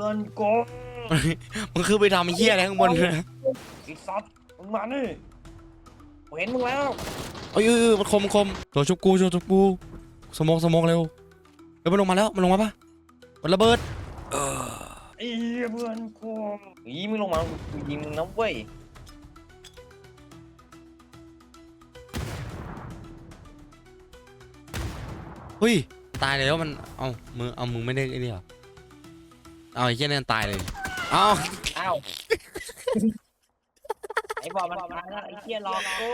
เงินโกงมึงคือไปทำเฮียอะไรข้างบนเนี่ยไอ้สัตว์มึงมานี่กูเห็นมึงแล้วเอ้ยเอ้ยเอ้ยมันคมมันคมโจชุบกูโจชุบกูสมองสมองเร็วเดี๋ยวมันลงมาแล้วมันลงมาปะมันระเบิดเออไอ้เหี้ยเพื่อนกูอีมึงลงมากูยิงมึงนะเว้ยเฮ้ยตายแล้วมันเอามึงเอามึงไม่ได้ไอ้นี่เหรอ เอาไอ้เฮียนั่นตายเลย เอาอ้าว ไอ้บอลมันตายแล้วไอ้เหี้ยหลอกกู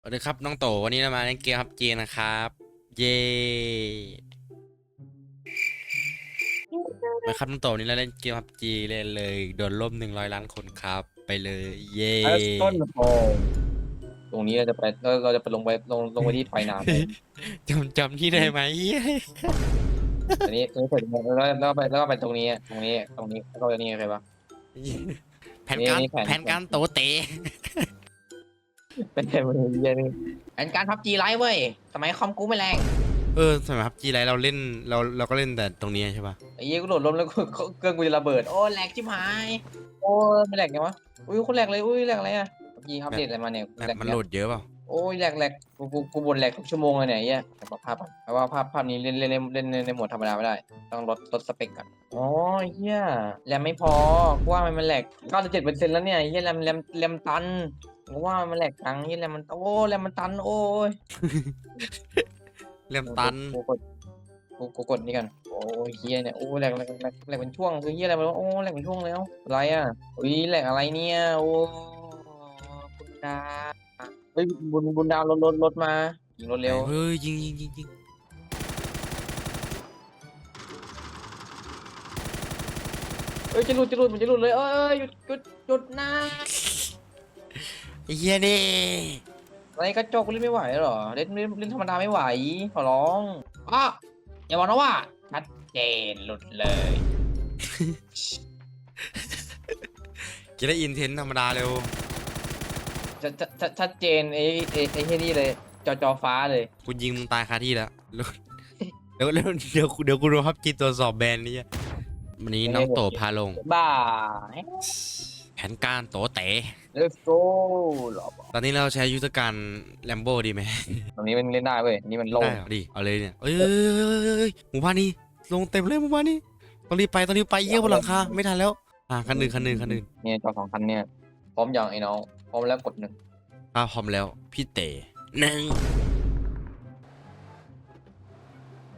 สวัสดีครับน้องโตวันนี้เรามาเล่นเกมครับเจนะครับ เย้ไปครับน้องโตวันนี้เราเล่นเกมครับจีเล่นเลยโดนล่มหนึ่งร้อยล้านคนครับ ไปเลยเย้ต้นโพตรงนี้เราจะไปเราเราจะไปลงไปลงลงไปที่ปลายน้ำจำจำที่ได้ไหมเหี้ย อันนี้ตรงนี้เสร็จแล้วแล้วก็ไปแล้วก็ไปตรงนี้ตรงนี้ตรงนี้แล้วก็ตรงนี้ใครปะ แผนการนี่แผน แผนการโตเตะเป็นไงมึงเหี้ยนี่แผนการพับจีไลท์เว้ยสมัยคอมกูไม่แรงเออสมัยครับจีไรเราเล่นเราเราก็เล่นแต่ตรงนี้ใช่ปะไอ้เหี้ยกูโดดล้มแล้วกูเครื่องกูจะระเบิดโอ้แหลกชิบหายโอ้ไม่แหลกไงวะอุ้ยคนแหลกเลยอุ้ยแหลกอะไรอะยีอัปเดตอะไรมาเนี่ยแบบแหลกมันเยโหลอะดเยอะเปล่า โอ้ยแหลกแหลกกูกูกูบ่นแหลกทุกชั่วโมงเลยเนี่ยไอ้เหี้ยแต่ว่าภาพอะแต่ว่าภาพภาพนี้เล่นเล่นเล่นเล่นในโหมดธรรมดาไม่ได้ ต้องลดลดสเปคก่อนอ๋อเหี้ยแรมไม่พอกูว่ามันมันแหลก97%แล้วเนี่ยไอ้เหี้ยแรมแรมแรมตันกูว่ามันแหลกจังเหี้ยแรมมันโอ้แรมมันตันโอ้ยเล่มตัน กูกดกูกูกดนี่กันโอ้ยเฮียเนี่ยโอ้แหลกแหลกแหลกแหลกเป็นช่วงคือเฮียอะไรมาแล้วโอ้แหลกเป็นช่วงแล้วอะไรอะอุ้ยแหลกอะไรเนี่ยโอ้บุญดา เฮ้ยบุญบุญดาวรถรถรถมายิงรถเร็วเฮ้ยยิงยิงยิงยิงเอ้ยจะหลุดจะหลุดมันจะหลุดเลยเอ้ยหยุดหยุดหยุดนะไอ้เฮียนี่อะไรกระจกเล่นไม่ไหวเหรอเล่นเล่นเล่นธรรมดาไม่ไหวขอร้องอ้ออย่าบอกนะว่าชัดเจนหลุดเลยจะได้อินเทนธรรมดาเร็ว จะจะจะชัดเจนไอ้ไอ้ไอ้เฮียนี่เลย จอจอฟ้าเลย กูยิงมึงตายคาที่แล้วเดี๋ยวเดี๋ยวเดี๋ยวเดี๋ยวกูดูครับจีตรวจสอบแบรนด์นี้วันนี้น้องโตพาลง บ้า แผนการโตเต๋ let's go หรอตอนนี้เราใช้ยุทธการแลมโบ้ดีไหมตรงนี้มันเล่นได้เว้ยอันนี่มันโล่งได้เหรอดีเอาเลยเนี่ยเอ้ยเอ้ยเอ้ยเอ้ยเอ้ยหมู่บ้านนี้ลงเต็มเลยหมู่บ้านนี้ต้องรีบไปต้องรีบไปเยี่ยบนหลังคาไม่ทันแล้ว อะคันหนึ่งคันหนึ่งคันหนึ่งเนี่ยจอสองคันเนี่ย พร้อมยังไอ้น้องพ ร้อมแล้วกดหนึ่งถ้าพร้อมแล้ว พี่เต๋หนึ่ง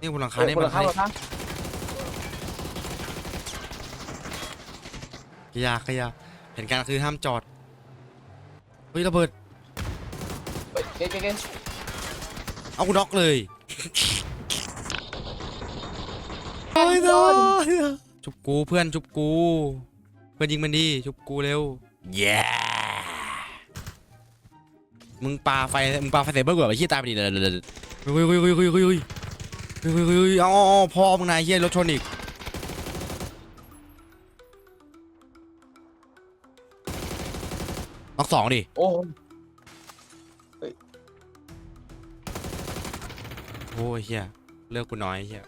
นี่บนหลังคาเอ้ยนี่คบนนหละลังข้าคาวคนละข้าวขยาขยาแผนการคือห้ามจอด เฮ้ยระเบิดเฮ้ยเก๊เก๊เก๊เอากูน็อกเลยโอ้ยโอ้ยชุบกูเพื่อนชุบกู เพื่อนยิงมันดีชุบกูเร็ว เย้ มึงปาไฟมึงปาไฟเสร็จเบิร์กว่าไอ้เหี้ยตายไปดิเลยเลยเฮ้ยเฮ้ยเฮ้ยเฮ้ยเฮ้ยเฮ้ยเฮ้ยเฮ้ยเฮ้ยเฮ้ยอ๋อพ่อมึงนายเหี้ยรถชนอีกน็อกสองดิโอ้โอ้ยเหี้ยเลือกกูน้อยเหี้ย